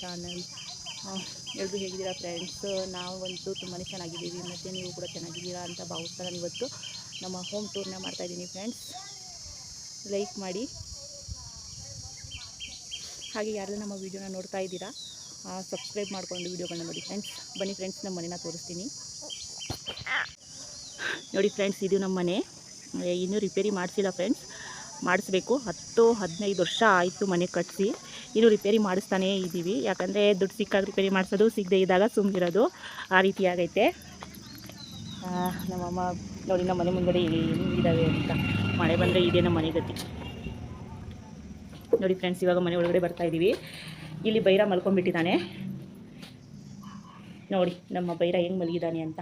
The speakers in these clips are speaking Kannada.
ಚಾನಲ್. ಎಲ್ಲರೂ ಹೇಗಿದ್ದೀರಾ ಫ್ರೆಂಡ್ಸ್ ನಾವಂತೂ ತುಂಬಾ ಚೆನ್ನಾಗಿದ್ದೀವಿ. ಮತ್ತು ನೀವು ಕೂಡ ಚೆನ್ನಾಗಿದ್ದೀರಾ ಅಂತ ಭಾವಿಸ್ತಾ ನಾನು ಇವತ್ತು ನಮ್ಮ ಹೋಮ್ ಟೂರ್ನ ಮಾಡ್ತಾಯಿದ್ದೀನಿ ಫ್ರೆಂಡ್ಸ್ ಲೈಕ್ ಮಾಡಿ. ಹಾಗೆ ಯಾರೆಲ್ಲ ನಮ್ಮ ವೀಡಿಯೋನ ನೋಡ್ತಾ ಇದ್ದೀರಾ ಸಬ್ಸ್ಕ್ರೈಬ್ ಮಾಡ್ಕೊಂಡು ವೀಡಿಯೋಗಳನ್ನ ನೋಡಿ ಫ್ರೆಂಡ್ಸ್ ಬನ್ನಿ ಫ್ರೆಂಡ್ಸ್ ನಮ್ಮ ಮನೇನ ತೋರಿಸ್ತೀನಿ. ನೋಡಿ ಫ್ರೆಂಡ್ಸ್ ಇದು ನಮ್ಮ ಮನೆ. ಇನ್ನೂ ರಿಪೇರಿ ಮಾಡಿಸಿಲ್ಲ ಫ್ರೆಂಡ್ಸ್ ಮಾಡಿಸ್ಬೇಕು. ಹತ್ತು ಹದಿನೈದು ವರ್ಷ ಆಯಿತು ಮನೆ ಕಟ್ಟಿಸಿ ಇನ್ನೂ ರಿಪೇರಿ ಮಾಡಿಸ್ತಾನೇ ಇದ್ದೀವಿ. ಯಾಕಂದರೆ ದುಡ್ಡು ಸಿಕ್ಕಾಗ ರಿಪೇರಿ ಮಾಡಿಸೋದು, ಸಿಗದೆ ಇದ್ದಾಗ ಸುಮ್ಮನಿರೋದು ಆ ರೀತಿ ಆಗೈತೆ. ನಮ್ಮಮ್ಮ ನೋಡಿ, ನಮ್ಮ ಮನೆ ಮುಂದೆ ಏನು ಇದ್ದಾವೆ ಅಂತ. ಮಳೆ ಬಂದರೆ ಇದೇ ನಮ್ಮ ಮನೆ ಗತಿ. ನೋಡಿ ಫ್ರೆಂಡ್ಸ್ ಇವಾಗ ಮನೆ ಒಳಗಡೆ ಬರ್ತಾ ಇದ್ದೀವಿ. ಇಲ್ಲಿ ಬೈರ ಮಲ್ಕೊಂಡ್ಬಿಟ್ಟಿದ್ದಾನೆ. ನೋಡಿ, ನಮ್ಮ ಬೈರ ಹೆಂಗೆ ಮಲಗಿದ್ದಾನೆ ಅಂತ.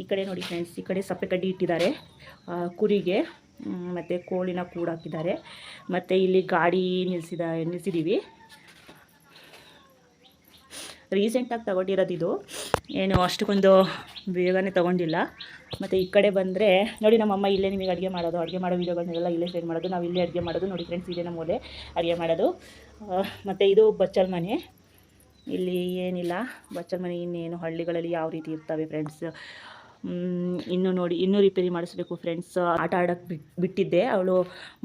ಈ ಕಡೆ ನೋಡಿ ಫ್ರೆಂಡ್ಸ್ ಈ ಕಡೆ ಸಪ್ಪೆ ಕಡ್ಡಿ ಇಟ್ಟಿದ್ದಾರೆ. ಕುರಿಗೆ ಮತ್ತು ಕೋಳಿನ ಕೂಡ ಹಾಕಿದ್ದಾರೆ. ಮತ್ತು ಇಲ್ಲಿ ಗಾಡಿ ನಿಲ್ಲಿಸಿದ ನಿಲ್ಲಿಸಿದ್ದೀವಿ ರೀಸೆಂಟಾಗಿ ತಗೊಂಡಿರೋದು ಇದು. ಏನು ಅಷ್ಟಕ್ಕೊಂದು ಬೇಗನೆ ತೊಗೊಂಡಿಲ್ಲ. ಮತ್ತು ಈ ಕಡೆ ಬಂದರೆ, ನೋಡಿ ನಮ್ಮಮ್ಮ ಇಲ್ಲೇ ನಿಮಗೆ ಅಡುಗೆ ಮಾಡೋದು, ಅಡುಗೆ ಮಾಡೋ ವೀಡಿಯೋಗಳನ್ನೆಲ್ಲ ಇಲ್ಲೇ ಶೇರ್ ಮಾಡೋದು. ನಾವು ಇಲ್ಲೇ ಅಡುಗೆ ಮಾಡೋದು. ನೋಡಿ ಫ್ರೆಂಡ್ಸ್ ಇದೇ ನಮ್ಮ ಅಡುಗೆ ಮಾಡೋದು. ಮತ್ತು ಇದು ಬಚ್ಚಲ್ ಮನೆ. ಇಲ್ಲಿ ಏನಿಲ್ಲ. ಬಚ್ಚಲ್ ಮನೆ ಇನ್ನೇನು ಹಳ್ಳಿಗಳಲ್ಲಿ ಯಾವ ರೀತಿ ಇರ್ತವೆ ಫ್ರೆಂಡ್ಸ್ ಇನ್ನು ನೋಡಿ, ಇನ್ನೂ ರಿಪೇರಿ ಮಾಡಿಸ್ಬೇಕು ಫ್ರೆಂಡ್ಸ್ ಆಟ ಆಡೋಕ್ಕೆ ಬಿಟ್ಟು ಬಿಟ್ಟಿದ್ದೆ. ಅವಳು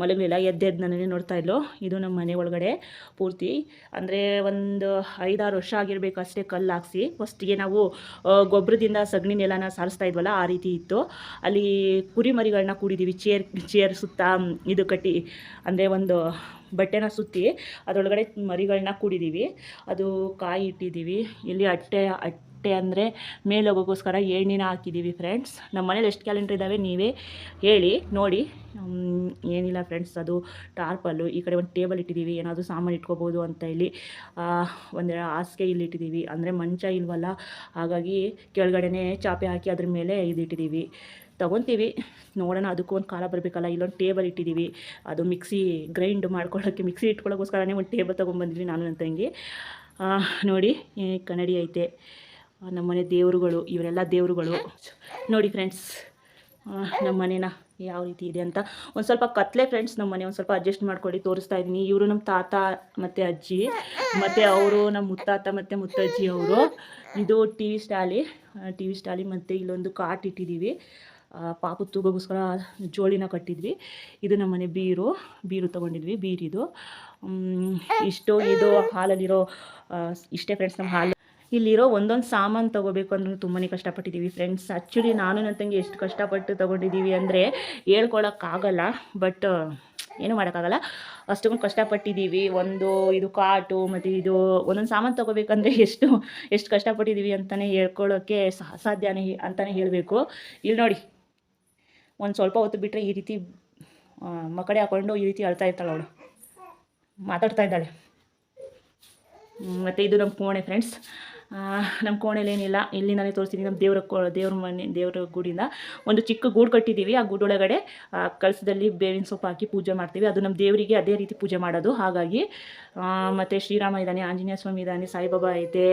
ಮಲಗಲಿಲ್ಲ ಎದ್ದೆದ್ದು ನನ್ನನ್ನೇ ನೋಡ್ತಾ ಇದ್ಲು. ಇದು ನಮ್ಮ ಮನೆ ಒಳಗಡೆ ಪೂರ್ತಿ. ಅಂದರೆ ಒಂದು ಐದಾರು ವರ್ಷ ಆಗಿರಬೇಕು ಅಷ್ಟೇ ಕಲ್ಲು ಹಾಕ್ಸಿ. ಫಸ್ಟಿಗೆ ನಾವು ಗೊಬ್ಬರದಿಂದ ಸಗಣಿ ನೆಲನ ಸಾರಿಸ್ತಾ ಇದ್ವಲ್ಲ, ಆ ರೀತಿ ಇತ್ತು. ಅಲ್ಲಿ ಕುರಿ ಮರಿಗಳನ್ನ ಕೂಡಿದ್ದೀವಿ ಚೇರ್ ಚೇರ್ ಸುತ್ತ ಇದು ಕಟ್ಟಿ. ಅಂದರೆ ಒಂದು ಬಟ್ಟೆನ ಸುತ್ತಿ, ಅದರೊಳಗಡೆ ಮರಿಗಳನ್ನ ಕೂಡಿದ್ದೀವಿ ಅದು ಕಾಯಿ ಇಟ್ಟಿದ್ದೀವಿ ಇಲ್ಲಿ ಅಟ್ಟೆ ಅಟ್ಟೆ ಅಂದರೆ ಮೇಲೆ ಹೋಗೋಕ್ಕೋಸ್ಕರ ಎಣ್ಣೆನ ಹಾಕಿದ್ದೀವಿ ಫ್ರೆಂಡ್ಸ್ ನಮ್ಮ ಮನೇಲಿ ಎಷ್ಟು ಕ್ಯಾಲೆಂಡರ್ ಇದ್ದಾವೆ ನೀವೇ ಹೇಳಿ, ನೋಡಿ. ಏನಿಲ್ಲ ಫ್ರೆಂಡ್ಸ್ ಅದು ಟಾರ್ಪಲ್ಲು, ಈ ಕಡೆ ಒಂದು ಟೇಬಲ್ ಇಟ್ಟಿದ್ದೀವಿ ಏನಾದರೂ ಸಾಮಾನು ಇಟ್ಕೋಬೋದು ಅಂತ ಹೇಳಿ. ಒಂದೆರಡು ಹಾಸಿಗೆ ಇಲ್ಲಿ ಇಟ್ಟಿದ್ದೀವಿ ಅಂದರೆ ಮಂಚ ಇಲ್ವಲ್ಲ, ಹಾಗಾಗಿ ಕೆಳಗಡೆನೇ ಚಾಪೆ ಹಾಕಿ ಅದ್ರ ಮೇಲೆ ಇದು ಇಟ್ಟಿದ್ದೀವಿ ತೊಗೊತೀವಿ. ನೋಡೋಣ, ಅದಕ್ಕೂ ಒಂದು ಕಾಲ ಬರಬೇಕಲ್ಲ, ಇಲ್ಲೊಂದು ಟೇಬಲ್ ಇಟ್ಟಿದ್ದೀವಿ ಅದು ಮಿಕ್ಸಿ ಗ್ರೈಂಡ್ ಮಾಡ್ಕೊಳ್ಳೋಕ್ಕೆ ಮಿಕ್ಸಿ ಇಟ್ಕೊಳ್ಳೋಕ್ಕೋಸ್ಕರನೇ ಒಂದು ಟೇಬಲ್ ತೊಗೊಂಬಂದಿದ್ವಿ ನಾನು ನನ್ನ ತಂಗಿ. ನೋಡಿ ಕನ್ನಡಿ ಐತೆ. ನಮ್ಮನೆ ದೇವರುಗಳು, ಇವರೆಲ್ಲ ದೇವರುಗಳು. ನೋಡಿ ಫ್ರೆಂಡ್ಸ್ ನಮ್ಮ ಮನೇನ ಯಾವ ರೀತಿ ಇದೆ ಅಂತ. ಒಂದು ಸ್ವಲ್ಪ ಕತ್ಲೆ ಫ್ರೆಂಡ್ಸ್ ನಮ್ಮ ಮನೆ ಒಂದು ಸ್ವಲ್ಪ ಅಡ್ಜಸ್ಟ್ ಮಾಡ್ಕೊಳ್ಳಿ, ತೋರಿಸ್ತಾ ಇದ್ದೀನಿ. ಇವರು ನಮ್ಮ ತಾತ ಮತ್ತು ಅಜ್ಜಿ, ಮತ್ತು ಅವರು ನಮ್ಮ ಮುತ್ತಾತ ಮತ್ತು ಮುತ್ತಜ್ಜಿ ಅವರು. ಇದು ಟಿ ವಿ ಸ್ಟಾಲಿ ಟಿ ವಿ ಸ್ಟಾಲಿ ಮತ್ತು ಇಲ್ಲೊಂದು ಕಾಟ್ ಇಟ್ಟಿದ್ದೀವಿ. ಪಾಪು ತೂಗೋಸ್ಕರ ಜೋಳಿನ ಕಟ್ಟಿದ್ವಿ. ಇದು ನಮ್ಮ ಮನೆ ಬೀರು ಬೀರು ತೊಗೊಂಡಿದ್ವಿ, ಬೀರಿದು. ಇಷ್ಟು, ಇದು ಹಾಲಲ್ಲಿರೋ ಇಷ್ಟೇ ಫ್ರೆಂಡ್ಸ್ ನಮ್ಮ ಹಾಲು ಇಲ್ಲಿರೋ ಒಂದೊಂದು ಸಾಮಾನು ತೊಗೋಬೇಕು ಅಂದ್ರೂ ತುಂಬಾ ಕಷ್ಟಪಟ್ಟಿದ್ದೀವಿ ಫ್ರೆಂಡ್ಸ್ ಆ್ಯಕ್ಚುಲಿ ನಾನು ನನ್ನ ತಂಗಿ ಎಷ್ಟು ಕಷ್ಟಪಟ್ಟು ತೊಗೊಂಡಿದ್ದೀವಿ ಅಂದರೆ ಹೇಳ್ಕೊಳಕ್ಕಾಗಲ್ಲ ಬಟ್ ಏನು ಮಾಡೋಕ್ಕಾಗಲ್ಲ ಅಷ್ಟೊಂದು ಕಷ್ಟಪಟ್ಟಿದ್ದೀವಿ ಒಂದು ಇದು ಕಾಟು ಮತ್ತು ಇದು ಒಂದೊಂದು ಸಾಮಾನು ತೊಗೋಬೇಕಂದ್ರೆ ಎಷ್ಟು ಎಷ್ಟು ಕಷ್ಟಪಟ್ಟಿದ್ದೀವಿ ಅಂತಲೇ ಹೇಳ್ಕೊಳ್ಳೋಕ್ಕೆ ಅಸಾಧ್ಯನೇ ಅಂತಲೇ ಹೇಳಬೇಕು. ಇಲ್ಲಿ ನೋಡಿ, ಒಂದು ಸ್ವಲ್ಪ ಹೊತ್ತು ಬಿಟ್ಟರೆ ಈ ರೀತಿ ಮಕ್ಕಡೆ ಹಾಕ್ಕೊಂಡು ಈ ರೀತಿ ಅಳ್ತಾ ಇರ್ತಾಳೆ ಅವಳು. ಮಾತಾಡ್ತಾ ಇದ್ದಾಳೆ. ಮತ್ತು ಇದು ನಮ್ಮ ಕೋಣೆ ಫ್ರೆಂಡ್ಸ್ ನಮ್ಮ ಕೋಣೆಯಲ್ಲಿ ಏನಿಲ್ಲ ಇಲ್ಲಿ ನಾನೇ ತೋರಿಸ್ತೀನಿ ನಮ್ಮ ದೇವ್ರ ದೇವ್ರ ಮನೆ, ದೇವ್ರ ಗೂಡಿಂದ ಒಂದು ಚಿಕ್ಕ ಗೂಡು ಕಟ್ಟಿದ್ದೀವಿ ಆ ಗೂಡೊಳಗಡೆ ಕಳಸದಲ್ಲಿ ಬೇವಿನ ಸೊಪ್ಪು ಹಾಕಿ ಪೂಜೆ ಮಾಡ್ತೀವಿ. ಅದು ನಮ್ಮ ದೇವರಿಗೆ ಅದೇ ರೀತಿ ಪೂಜೆ ಮಾಡೋದು. ಹಾಗಾಗಿ ಮತ್ತು ಶ್ರೀರಾಮ ಇದ್ದಾನೆ, ಆಂಜನೇಯ ಸ್ವಾಮಿ ಇದ್ದಾನೆ, ಸಾಯಿಬಾಬಾ ಐತೆ.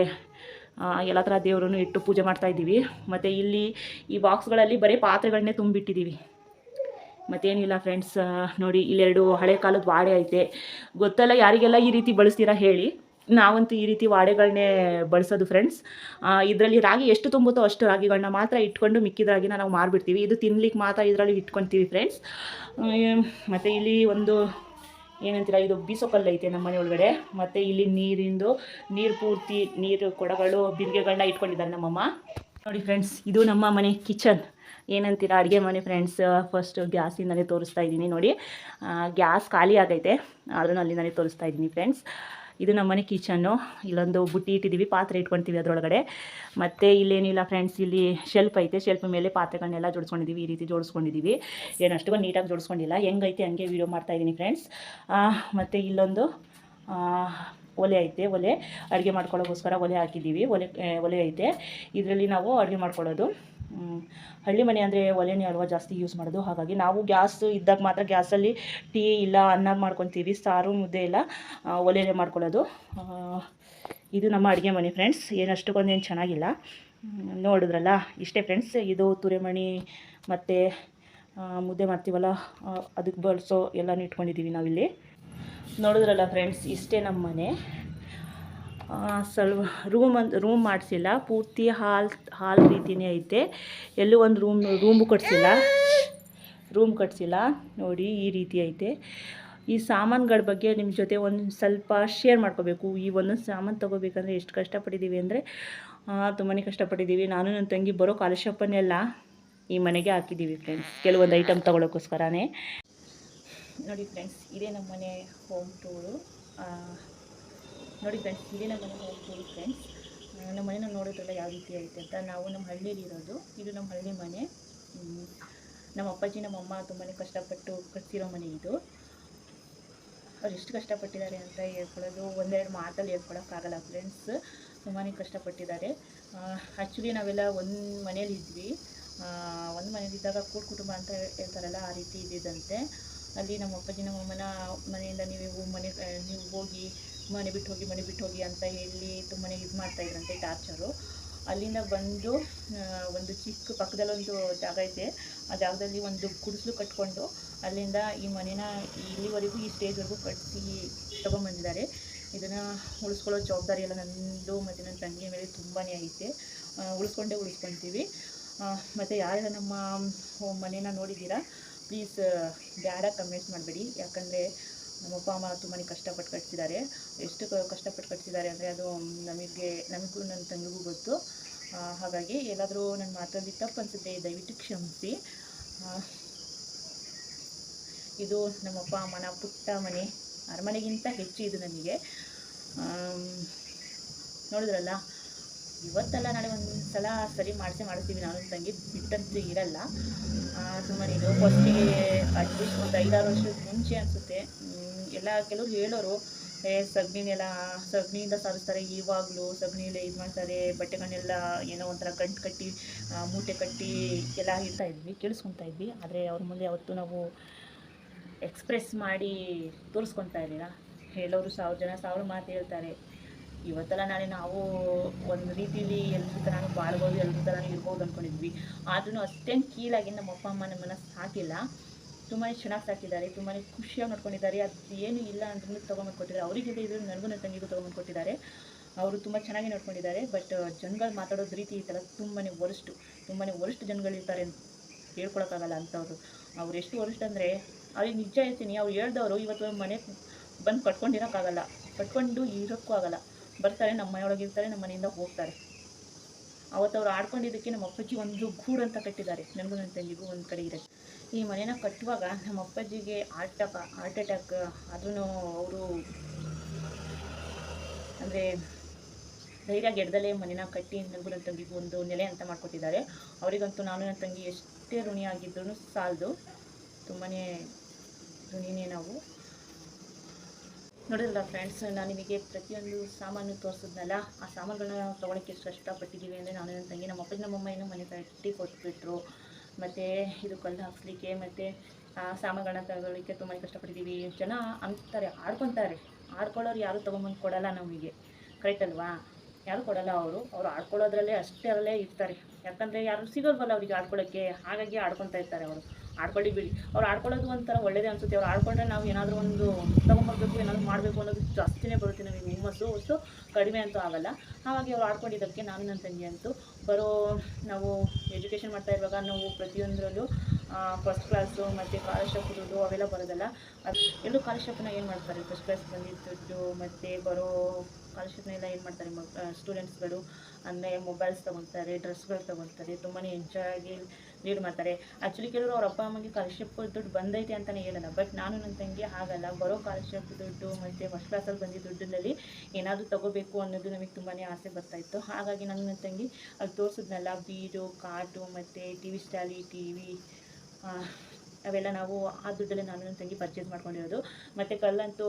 ಎಲ್ಲ ಥರ ದೇವರನ್ನು ಇಟ್ಟು ಪೂಜೆ ಮಾಡ್ತಾ ಇದ್ದೀವಿ. ಮತ್ತು ಇಲ್ಲಿ ಈ ಬಾಕ್ಸ್ಗಳಲ್ಲಿ ಬರೀ ಪಾತ್ರೆಗಳನ್ನೇ ತುಂಬಿಟ್ಟಿದ್ದೀವಿ. ಮತ್ತೇನಿಲ್ಲ ಫ್ರೆಂಡ್ಸ್ ನೋಡಿ, ಇಲ್ಲೆರಡು ಹಳೆ ಕಾಲದ ವಾಡೆ ಐತೆ. ಗೊತ್ತಲ್ಲ ಯಾರಿಗೆಲ್ಲ ಈ ರೀತಿ ಬಳಸ್ತೀರಾ ಹೇಳಿ. ನಾವಂತೂ ಈ ರೀತಿ ವಾಡೆಗಳನ್ನೇ ಬಳಸೋದು ಫ್ರೆಂಡ್ಸ್ ಇದರಲ್ಲಿ ರಾಗಿ ಎಷ್ಟು ತುಂಬುತ್ತೋ ಅಷ್ಟು ರಾಗಿಗಳನ್ನ ಮಾತ್ರ ಇಟ್ಕೊಂಡು ಮಿಕ್ಕಿದ ರಾಗಿನ ನಾವು ಮಾರ್ಬಿಡ್ತೀವಿ. ಇದು ತಿನ್ಲಿಕ್ಕೆ ಮಾತ್ರ ಇದರಲ್ಲಿ ಇಟ್ಕೊತೀವಿ ಫ್ರೆಂಡ್ಸ್ ಮತ್ತು ಇಲ್ಲಿ ಒಂದು ಏನಂತೀರ, ಇದು ಬೀಸೋಕಲ್ಲು ಐತೆ ನಮ್ಮ ಮನೆ ಒಳಗಡೆ. ಮತ್ತು ಇಲ್ಲಿ ನೀರಿಂದು, ನೀರು ಪೂರ್ತಿ, ನೀರು ಕೊಡಗಳು ಬಿರಿಗೆಗಳನ್ನ ಇಟ್ಕೊಂಡಿದ್ದಾರೆ ನಮ್ಮಮ್ಮ. ನೋಡಿ ಫ್ರೆಂಡ್ಸ್ ಇದು ನಮ್ಮ ಮನೆ ಕಿಚನ್ ಏನಂತೀರ, ಅಡುಗೆ ಮನೆ ಫ್ರೆಂಡ್ಸ್ ಫಸ್ಟ್ ಗ್ಯಾಸಿಂದಲೇ ತೋರಿಸ್ತಾ ಇದ್ದೀನಿ ನೋಡಿ. ಗ್ಯಾಸ್ ಖಾಲಿ ಆಗೈತೆ. ಆದ್ರೂ ಅಲ್ಲಿಂದಲೇ ತೋರಿಸ್ತಾ ಇದ್ದೀನಿ ಫ್ರೆಂಡ್ಸ್ ಇದು ನಮ್ಮ ಮನೆ ಕಿಚನ್ನು. ಇಲ್ಲೊಂದು ಬುಟ್ಟಿ ಇಟ್ಟಿದ್ದೀವಿ, ಪಾತ್ರೆ ಇಟ್ಕೊಳ್ತೀವಿ ಅದರೊಳಗಡೆ. ಮತ್ತು ಇಲ್ಲೇನಿಲ್ಲ ಫ್ರೆಂಡ್ಸ್ ಇಲ್ಲಿ ಶೆಲ್ಫ್ ಐತೆ. ಶೆಲ್ಫ್ ಮೇಲೆ ಪಾತ್ರೆಗಳನ್ನೆಲ್ಲ ಜೋಡಿಸ್ಕೊಂಡಿದ್ದೀವಿ, ಈ ರೀತಿ ಜೋಡಿಸ್ಕೊಂಡಿದ್ದೀವಿ. ಏನು ಅಷ್ಟೊಂದು ನೀಟಾಗಿ ಜೋಡಿಸ್ಕೊಂಡಿಲ್ಲ. ಹೆಂಗೈತೆ ಹಂಗೆ ವೀಡಿಯೋ ಮಾಡ್ತಾಯಿದ್ದೀನಿ ಫ್ರೆಂಡ್ಸ್ ಮತ್ತು ಇಲ್ಲೊಂದು ಒಲೆ ಐತೆ. ಒಲೆ ಅಡುಗೆ ಮಾಡ್ಕೊಳ್ಳೋಕ್ಕೋಸ್ಕರ ಒಲೆ ಹಾಕಿದ್ದೀವಿ. ಒಲೆ ಒಲೆ ಐತೆ. ಇದರಲ್ಲಿ ನಾವು ಅಡುಗೆ ಮಾಡ್ಕೊಳ್ಳೋದು. ಹಳ್ಳಿ ಮನೆ ಅಂದರೆ ಒಲೆನೇ ಅಲ್ವಾ ಜಾಸ್ತಿ ಯೂಸ್ ಮಾಡೋದು? ಹಾಗಾಗಿ ನಾವು ಗ್ಯಾಸ್ ಇದ್ದಾಗ ಮಾತ್ರ ಗ್ಯಾಸಲ್ಲಿ ಟೀ ಇಲ್ಲ ಅನ್ನ ಮಾಡ್ಕೊತೀವಿ. ಸಾರು, ಮುದ್ದೆ ಇಲ್ಲ. ಒಲೆಯಲ್ಲೇ ಮಾಡ್ಕೊಳ್ಳೋದು. ಇದು ನಮ್ಮ ಅಡುಗೆ ಮನೆ ಫ್ರೆಂಡ್ಸ್ ಏನು ಅಷ್ಟಕ್ಕೊಂದೇನು ಚೆನ್ನಾಗಿಲ್ಲ. ನೋಡಿದ್ರಲ್ಲ? ಇಷ್ಟೇ ಫ್ರೆಂಡ್ಸ್ ಇದು ತುರೆಮಣಿ ಮತ್ತು ಮುದ್ದೆ ಮಾಡ್ತೀವಲ್ಲ ಅದಕ್ಕೆ ಬಳಸೋ ಎಲ್ಲನೂ ಇಟ್ಕೊಂಡಿದ್ದೀವಿ ನಾವಿಲ್ಲಿ. ನೋಡಿದ್ರಲ್ಲ ಫ್ರೆಂಡ್ಸ್ ಇಷ್ಟೇ ನಮ್ಮ ಮನೆ ಸ್ವಲ್ಪ ರೂಮ್ ಅಂತ ರೂಮ್ ಮಾಡಿಸಿಲ್ಲ. ಪೂರ್ತಿ ಹಾಲ್ ಹಾಲ್ ರೀತಿಯೇ ಐತೆ. ಎಲ್ಲೂ ಒಂದು ರೂಮ್ ರೂಮು ಕಟ್ಸಿಲ್ಲ. ರೂಮ್ ಕಟ್ಸಿಲ್ಲ. ನೋಡಿ ಈ ರೀತಿ ಐತೆ. ಈ ಸಾಮಾನುಗಳ ಬಗ್ಗೆ ನಿಮ್ಮ ಜೊತೆ ಒಂದು ಸ್ವಲ್ಪ ಶೇರ್ ಮಾಡ್ಕೋಬೇಕು. ಈ ಒಂದೊಂದು ಸಾಮಾನು ತೊಗೋಬೇಕಂದ್ರೆ ಎಷ್ಟು ಕಷ್ಟಪಟ್ಟಿದ್ದೀವಿ ಅಂದರೆ ತುಂಬಾ ಕಷ್ಟಪಟ್ಟಿದ್ದೀವಿ ನಾನು ನನ್ನ ತಂಗಿ ಬರೋ ಕಾಲಶಪ್ಪನ್ನೆಲ್ಲ ಈ ಮನೆಗೆ ಹಾಕಿದ್ದೀವಿ ಫ್ರೆಂಡ್ಸ್ ಕೆಲವೊಂದು ಐಟಮ್ ತೊಗೊಳೋಕ್ಕೋಸ್ಕರನೇ ನೋಡಿ ಫ್ರೆಂಡ್ಸ್ ಇದೇ ನಮ್ಮ ಮನೆ ಹೋಮ್ ಟೂರು ನೋಡಿ ಫ್ರೆಂಡ್ಸ್ ಇದೇ ನಮ್ಮ ಮನೆ ನೋಡ್ತೀವಿ ಫ್ರೆಂಡ್ಸ್ ನಮ್ಮ ಮನೆನ ನೋಡೋದ್ರಲ್ಲ ಯಾವ ರೀತಿ ಐತೆ ಅಂತ ನಾವು ನಮ್ಮ ಹಳ್ಳಿಯಲ್ಲಿ ಇರೋದು. ಇದು ನಮ್ಮ ಹಳ್ಳಿ ಮನೆ. ನಮ್ಮ ಅಪ್ಪಾಜಿ, ನಮ್ಮ ಅಮ್ಮ ತುಂಬಾ ಕಷ್ಟಪಟ್ಟು ಕಟ್ಟಿರೋ ಮನೆ ಇದು. ಅವ್ರು ಎಷ್ಟು ಕಷ್ಟಪಟ್ಟಿದ್ದಾರೆ ಅಂತ ಹೇಳ್ಕೊಳ್ಳೋದು, ಒಂದೆರಡು ಮಾತಲ್ಲಿ ಹೇಳ್ಕೊಳಕ್ಕಾಗಲ್ಲ ಫ್ರೆಂಡ್ಸ್ ತುಂಬಾ ಕಷ್ಟಪಟ್ಟಿದ್ದಾರೆ. ಆ್ಯಕ್ಚುಲಿ ನಾವೆಲ್ಲ ಒಂದು ಮನೇಲಿ ಇದ್ವಿ. ಒಂದು ಮನೇಲಿದ್ದಾಗ ಕೂಡು ಕುಟುಂಬ ಅಂತ ಹೇಳ್ತಾರಲ್ಲ, ಆ ರೀತಿ ಇದ್ದಿದ್ದಂತೆ. ಅಲ್ಲಿ ನಮ್ಮ ಅಪ್ಪಾಜಿ, ನಮ್ಮ ಅಮ್ಮನ ಮನೆಯಿಂದ ನೀವು ಮನೆ ನೀವು ಹೋಗಿ ಮನೆ ಬಿಟ್ಟು ಹೋಗಿ, ಮನೆ ಬಿಟ್ಟು ಹೋಗಿ ಅಂತ ಹೇಳಿ ತುಂಬಾ ಇದು ಮಾಡ್ತಾಯಿದ್ರಂತೆ ಟಾರ್ಚರು ಅಲ್ಲಿಂದ ಬಂದು ಒಂದು ಚಿಕ್ಕ ಪಕ್ಕದಲ್ಲೊಂದು ಜಾಗ ಇದೆ. ಆ ಜಾಗದಲ್ಲಿ ಒಂದು ಗುಡಿಸಲು ಕಟ್ಕೊಂಡು ಅಲ್ಲಿಂದ ಈ ಮನೇನ ಇಲ್ಲಿವರೆಗೂ ಈ ಸ್ಟೇಜ್ವರೆಗೂ ಕಟ್ಟಿ ತೊಗೊಂಬಂದಿದ್ದಾರೆ. ಇದನ್ನು ಉಳಿಸ್ಕೊಳ್ಳೋ ಜವಾಬ್ದಾರಿ ಎಲ್ಲ ನಂದು ಮತ್ತು ನನ್ನ ತಂಗಿಯ ಮೇಲೆ ತುಂಬಾ ಐತೆ. ಉಳಿಸ್ಕೊಂಡೇ ಉಳಿಸ್ಕೊತೀವಿ. ಮತ್ತು ಯಾರೆಲ್ಲ ನಮ್ಮ ಮನೆನ ನೋಡಿದ್ದೀರಾ ಪ್ಲೀಸ್ ಬ್ಯಾಡ ಕಮೆಂಟ್ಸ್ ಮಾಡಬೇಡಿ. ಯಾಕಂದರೆ ನಮ್ಮ ಅಪ್ಪ ಅಮ್ಮ ತುಂಬಾ ಕಷ್ಟಪಟ್ಟು ಕಟ್ಸಿದ್ದಾರೆ. ಎಷ್ಟು ಕಷ್ಟಪಟ್ಟು ಕಟ್ಸಿದ್ದಾರೆ ಅಂದರೆ ಅದು ನಮಗೆ, ನಮಗೂ ನನ್ನ ತಂಗಿಗೂ ಗೊತ್ತು. ಹಾಗಾಗಿ ಎಲ್ಲಾದರೂ ನನ್ನ ಮಾತಲ್ಲಿ ತಪ್ಪು ಅನಿಸುತ್ತೆ ದಯವಿಟ್ಟು ಕ್ಷಮಿಸಿ. ಇದು ನಮ್ಮ ಅಪ್ಪ ಅಮ್ಮನ ಪುಟ್ಟ ಮನೆ, ಅರಮನೆಗಿಂತ ಹೆಚ್ಚು ಇದು ನನಗೆ ನೋಡಿದ್ರಲ್ಲ? ಇವತ್ತಲ್ಲ ನಾಳೆ ಒಂದು ಸಲ ಸರಿ ಮಾಡಿಸಿ ಮಾಡಿಸ್ತೀವಿ. ನಾನು ತಂಗಿ ಬಿಟ್ಟಂತೂ ಇರಲ್ಲ. ಸುಮ್ಮನೆ ಇದು ಫಸ್ಟಿಗೆ ಅಟ್ಲೀಸ್ಟ್ ಒಂದು ಐದಾರು ವರ್ಷದ ಮುಂಚೆ ಅನಿಸುತ್ತೆ. ಎಲ್ಲ ಕೆಲವರು ಹೇಳೋರು, ಏ, ಸಗಣಿನೆಲ್ಲ, ಸಗಣಿಯಿಂದ ಸಾರಿಸ್ತಾರೆ ಇವಾಗಲೂ ಸಗಣಿಯಲ್ಲೇ ಇದು ಮಾಡ್ತಾರೆ ಬಟ್ಟೆಗಳನ್ನೆಲ್ಲ ಏನೋ ಒಂಥರ ಗಂಟು ಕಟ್ಟಿ ಮೂಟೆ ಕಟ್ಟಿ ಎಲ್ಲ ಇಡ್ತಾ ಇದ್ವಿ, ಕೇಳಿಸ್ಕೊತಾ ಇದ್ವಿ. ಆದರೆ ಅವ್ರ ಮುಂದೆ ಅವತ್ತು ನಾವು ಎಕ್ಸ್ಪ್ರೆಸ್ ಮಾಡಿ ತೋರಿಸ್ಕೊತಾ ಇರಲಿಲ್ಲ. ಹೇಳೋರು ಸಾವಿರ ಜನ ಸಾವಿರ ಮಾತು ಹೇಳ್ತಾರೆ. ಇವತ್ತೆಲ್ಲ ನಾಳೆ ನಾವು ಒಂದು ರೀತಿಲಿ ಎಲ್ರ ಥರನೂ ಬಾಳ್ಬೋದು ಎಲ್ರ ಥರನೂ ಇರ್ಬೋದು ಅಂದ್ಕೊಂಡಿದ್ವಿ ಆದ್ರೂ ಅಷ್ಟೇನು ಕೀಳಾಗಿ ನಮ್ಮ ಅಪ್ಪ, ಅಮ್ಮ ನಮ್ಮನ್ನು ಸಾಕಿಲ್ಲ. ತುಂಬಾ ಚೆನ್ನಾಗಿ ಸಾಕಿದ್ದಾರೆ ತುಂಬಾ ಖುಷಿಯಾಗಿ ನೋಡ್ಕೊಂಡಿದ್ದಾರೆ. ಅದು ಏನು ಇಲ್ಲ ಅಂದ್ರೂ ತೊಗೊಂಬಂದು ಕೊಟ್ಟಿದ್ದಾರೆ. ಅವರಿಗೆ ಇದ್ರು ನನಗೂ ನನ್ನ ತಂಗಿಗೂ ಕೊಟ್ಟಿದ್ದಾರೆ. ಅವರು ತುಂಬ ಚೆನ್ನಾಗಿ ನೋಡ್ಕೊಂಡಿದ್ದಾರೆ. ಬಟ್ ಜನಗಳು ಮಾತಾಡೋದು ರೀತಿ ಈ ಥರ ತುಂಬಾ ವರಿಷ್ಟು ತುಂಬಾ ವರಿಷ್ಟು ಜನಗಳಿರ್ತಾರೆ ಅಂತ ಹೇಳ್ಕೊಳಕ್ಕಾಗಲ್ಲ ಅಂಥವ್ರು ಅವ್ರು ಎಷ್ಟು ವರಿಷ್ಠ ಅಂದರೆ, ಅವ್ರಿಗೆ ನಿಜ ಹೇಳ್ತೀನಿ, ಅವ್ರು ಹೇಳ್ದವರು ಇವತ್ತು ಮನೆ ಬಂದು ಕಟ್ಕೊಂಡಿರೋಕ್ಕಾಗಲ್ಲ. ಕಟ್ಕೊಂಡು ಇರೋಕ್ಕೂ ಆಗಲ್ಲ. ಬರ್ತಾರೆ, ನಮ್ಮ ಮನೆಯೊಳಗೆ ಇರ್ತಾರೆ, ನಮ್ಮ ಮನೆಯಿಂದ ಹೋಗ್ತಾರೆ. ಅವತ್ತು ಅವ್ರು ಆಡ್ಕೊಂಡಿದ್ದಕ್ಕೆ ನಮ್ಮ ಅಪ್ಪಾಜಿ ಒಂದು ಗೂಡು ಅಂತ ಕಟ್ಟಿದ್ದಾರೆ. ನನಗೂ ನನ್ನ ತಂಗಿಗೂ ಒಂದು ಕಡೆ ಇರೋಕ್ಕೆ ಈ ಮನೇನ ಕಟ್ಟುವಾಗ ನಮ್ಮ ಅಪ್ಪಾಜಿಗೆ ಹಾರ್ಟ್ ಅಟ್ಯಾಕ್ ಹಾರ್ಟ್ ಅಟ್ಯಾಕ್ ಆದ್ರೂ ಅವರು ಅಂದರೆ ಧೈರ್ಯ ಗೆಡ್ದಲೇ ಮನೇನ ಕಟ್ಟಿ ನನಗೂ ನನ್ನ ತಂಗಿಗೂ ಒಂದು ನೆಲೆ ಅಂತ ಮಾಡ್ಕೊಟ್ಟಿದ್ದಾರೆ. ಅವರಿಗಂತೂ ನಾನು ನನ್ನ ತಂಗಿ ಎಷ್ಟೇ ಋಣಿಯಾಗಿದ್ರೂ ಸಾಲದು. ತುಂಬಾ ಋಣಿನೇ ನಾವು. ನೋಡಿದ್ರಲ್ಲ ಫ್ರೆಂಡ್ಸ್ ನಾನು ನಿಮಗೆ ಪ್ರತಿಯೊಂದು ಸಾಮಾನು ತೋರಿಸಿದ್ನಲ್ಲ, ಆ ಸಾಮಾನುಗಳನ್ನ ನಾವು ತೊಗೊಳಕ್ಕೆ ಎಷ್ಟು ಕಷ್ಟಪಟ್ಟಿದ್ದೀವಿ ಅಂದರೆ ನಾನು ನನ್ನ ತಂಗಿ ನಮ್ಮ ಅಪ್ಪಾಜಿ ನಮ್ಮಮ್ಮ ಏನೋ ಮನೆ ಕಟ್ಟಿ ಕೊಟ್ಬಿಟ್ರು. ಮತ್ತು ಇದು ಕಲ್ಲು ಹಾಕ್ಸ್ಲಿಕ್ಕೆ, ಮತ್ತು, ಆ ಸಾಮಾನುಗಳನ್ನ ತಗೊಳ್ಳಿಕ್ಕೆ ತುಂಬ ಕಷ್ಟಪಟ್ಟಿದ್ದೀವಿ. ಜನ ಅಂತಾರೆ, ಆಡ್ಕೊತಾರೆ. ಆಡ್ಕೊಳ್ಳೋರು ಯಾರು ತೊಗೊಂಬಂದು ಕೊಡಲ್ಲ ನಮಗೆ. ಕರೆಕ್ಟ್ ಅಲ್ವಾ? ಯಾರು ಕೊಡಲ್ಲ ಅವರು. ಅವರು ಆಡ್ಕೊಳ್ಳೋದ್ರಲ್ಲೇ ಅಷ್ಟೇ ಅಲ್ಲೇ ಇರ್ತಾರೆ. ಯಾಕಂದರೆ ಯಾರು ಸಿಗೋಲ್ವಲ್ಲ ಅವರಿಗೆ ಆಡ್ಕೊಳ್ಳೋಕ್ಕೆ. ಹಾಗಾಗಿ ಆಡ್ಕೊತಾ ಇರ್ತಾರೆ ಅವರು. ಆಡ್ಕೊಳ್ಳಿ ಬಿಡಿ ಅವ್ರು ಆಡ್ಕೊಳ್ಳೋದು ಒಂಥರ ಒಳ್ಳೇದೇ ಅನಿಸುತ್ತೆ. ಅವ್ರು ಆಡ್ಕೊಂಡ್ರೆ ನಾವು ಏನಾದರೂ ಒಂದು ತೊಗೊಂಬರ್ಬೇಕು, ಏನಾದರೂ ಮಾಡಬೇಕು ಅನ್ನೋದು ಜಾಸ್ತಿನೇ ಬರುತ್ತೆ ನಮಗೆ ಹುಮ್ಮಸ್ಸು. ಅಷ್ಟು ಕಡಿಮೆ ಅಂತೂ ಆಗಲ್ಲ. ಹಾಗಾಗಿ ಅವ್ರು ಆಡ್ಕೊಂಡಿದ್ದಕ್ಕೆ ನಾನು ನನ್ನ ತಂಗಿ ಅಂತೂ ಬರೋ ನಾವು ಎಜುಕೇಷನ್ ಮಾಡ್ತಾ ಇರುವಾಗ ನಾವು ಪ್ರತಿಯೊಂದರಲ್ಲೂ ಫಸ್ಟ್ ಕ್ಲಾಸು ಮತ್ತು ಸ್ಕಾಲರ್ಶಿಪ್ ದುಡ್ಡು ಅವೆಲ್ಲ ಬರೋದಲ್ಲ. ಅದು ಎಲ್ಲೂ ಕಾಲಶಪ್ನ ಏನು ಮಾಡ್ತಾರೆ? ಫಸ್ಟ್ ಕ್ಲಾಸ್ ಬಂದಿದ್ದ ದುಡ್ಡು ಮತ್ತು ಬರೋ ಸ್ಕಾಲರ್ಶಿಪ್ನೆಲ್ಲ ಏನು ಮಾಡ್ತಾರೆ ಮ ಸ್ಟೂಡೆಂಟ್ಸ್ಗಳು ಅಂದರೆ ಮೊಬೈಲ್ಸ್ ತೊಗೊಳ್ತಾರೆ ಡ್ರೆಸ್ಗಳು ತೊಗೊಳ್ತಾರೆ ತುಂಬಾ ಎಂಜಾಯಾಗಿ ಲೀಡ್ ಮಾಡ್ತಾರೆ. ಆ್ಯಕ್ಚುಲಿ ಕೆಲವರು ಅವ್ರ ಅಪ್ಪ ಅಮ್ಮಗೆ ಸ್ಕಾಲರ್ಶಿಪ್ ದುಡ್ಡು ಬಂದೈತೆ ಅಂತಲೇ ಹೇಳಲ್ಲ ಬಟ್ ನಾನು ನನ್ನ ತಂಗಿ ಹಾಗಲ್ಲ. ಬರೋ ಸ್ಕಾಲರ್ಶಿಪ್ ದುಡ್ಡು, ಮತ್ತು ಫಸ್ಟ್ ಕ್ಲಾಸಲ್ಲಿ ಬಂದಿದ್ದ ದುಡ್ಡಿನಲ್ಲಿ ಏನಾದರೂ ತೊಗೋಬೇಕು ಅನ್ನೋದು ನಮಗೆ ತುಂಬಾ ಆಸೆ ಬರ್ತಾಯಿತ್ತು ಹಾಗಾಗಿ ನಾನು ನನ್ನ ತಂಗಿ ಅಲ್ಲಿ ತೋರಿಸಿದ್ನಲ್ಲ, ಬೀಡು, ಕಾಟು, ಮತ್ತು ಟಿ ವಿ ಸ್ಟಾಲಿ ಟಿ ವಿ ಅವೆಲ್ಲ ನಾವು ಆ ದುಡ್ಡಲ್ಲೇ ನಾನು ನನ್ನ ತಂಗಿ ಪರ್ಚೇಸ್ ಮಾಡ್ಕೊಂಡಿರೋದು. ಮತ್ತು ಕಲ್ಲಂತೂ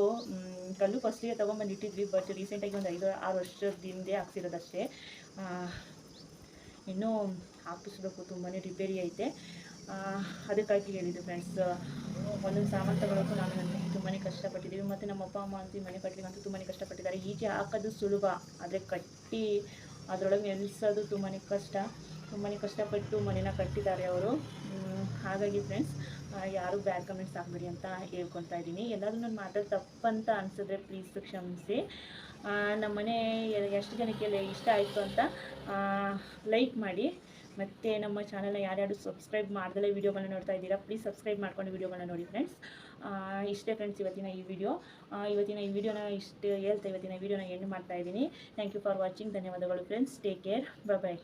ಕಲ್ಲು ಫಸ್ಟಿಗೆ ತೊಗೊಂಬಂದು ಇಟ್ಟಿದ್ವಿ ಬಟ್ ರೀಸೆಂಟಾಗಿ ಒಂದು ಐದು, ಆರು ವರ್ಷದ ಹಿಂದೆ ಹಾಕ್ಸಿರೋದಷ್ಟೇ. ಇನ್ನೂ ಹಾಕಿಸ್ಬೇಕು ತುಂಬಾ ರಿಪೇರಿ ಐತೆ. ಅದಕ್ಕಾಗಿ ಹೇಳಿದ್ದು ಫ್ರೆಂಡ್ಸ್ ಒಂದೊಂದು ಸಾಮಾನು ತಗೊಳ್ಳೋಕ್ಕೂ ನಾನು ನನ್ನ ತುಂಬಾ ಕಷ್ಟಪಟ್ಟಿದ್ದೀವಿ. ಮತ್ತು ನಮ್ಮ ಅಪ್ಪ, ಅಮ್ಮ ಅಂತೂ ಮನೆ ಮನೆ ಕಟ್ಟಲಿಕ್ಕಂತೂ ತುಂಬಾ ಕಷ್ಟಪಟ್ಟಿದ್ದಾರೆ ಈಚೆ ಹಾಕೋದು ಸುಲಭ, ಆದರೆ ಕಟ್ಟಿ, ಅದರೊಳಗೆ ನೆಲೆಸೋದು ತುಂಬಾ ಕಷ್ಟ. ತುಂಬಾ ಕಷ್ಟಪಟ್ಟು ಮನೇನ ಕಟ್ಟಿದ್ದಾರೆ ಅವರು. ಹಾಗಾಗಿ ಫ್ರೆಂಡ್ಸ್ ಯಾರು ಬ್ಯಾಡ್ ಕಮೆಂಟ್ಸ್ ಹಾಕಬೇಡಿ ಅಂತ ಹೇಳ್ಕೊತಾ ಇದ್ದೀನಿ. ಎಲ್ಲರೂ ನನ್ನ ಮಾತಾಡಿ ತಪ್ಪಂತ ಅನಿಸಿದ್ರೆ ಪ್ಲೀಸ್ ಕ್ಷಮಿಸಿ. ನಮ್ಮನೆ ಎಷ್ಟು ಜನಕ್ಕೆ ಲೆ- ಇಷ್ಟ ಆಯಿತು ಅಂತ ಲೈಕ್ ಮಾಡಿ. ಮತ್ತು ನಮ್ಮ ಚಾನಲ್ನ ಯಾರ್ಯಾರು ಸಬ್ಸ್ಕ್ರೈಬ್ ಮಾಡ್ದಲೇ ವೀಡಿಯೋಗಳನ್ನ ನೋಡ್ತಾ ಇದ್ದೀರಾ ಪ್ಲೀಸ್ ಸಬ್ಸ್ಕ್ರೈಬ್ ಮಾಡ್ಕೊಂಡು ವೀಡಿಯೋಗಳನ್ನ ನೋಡಿ ಫ್ರೆಂಡ್ಸ್ ಇಷ್ಟೇ ಫ್ರೆಂಡ್ಸ್ ಇವತ್ತಿನ ಈ ವಿಡಿಯೋ ಇವತ್ತಿನ ಈ ವಿಡಿಯೋನ ಇಷ್ಟು ಹೇಳ್ತಾ, ಇವತ್ತಿನ ವಿಡಿಯೋನ ಎಂಡ್ ಮಾಡ್ತಾ ಇದ್ದೀನಿ. ಥ್ಯಾಂಕ್ ಯು ಫಾರ್ ವಾಚಿಂಗ್ ಧನ್ಯವಾದಗಳು ಫ್ರೆಂಡ್ಸ್ ಟೇಕ್ ಕೇರ್ ಬಾಯ್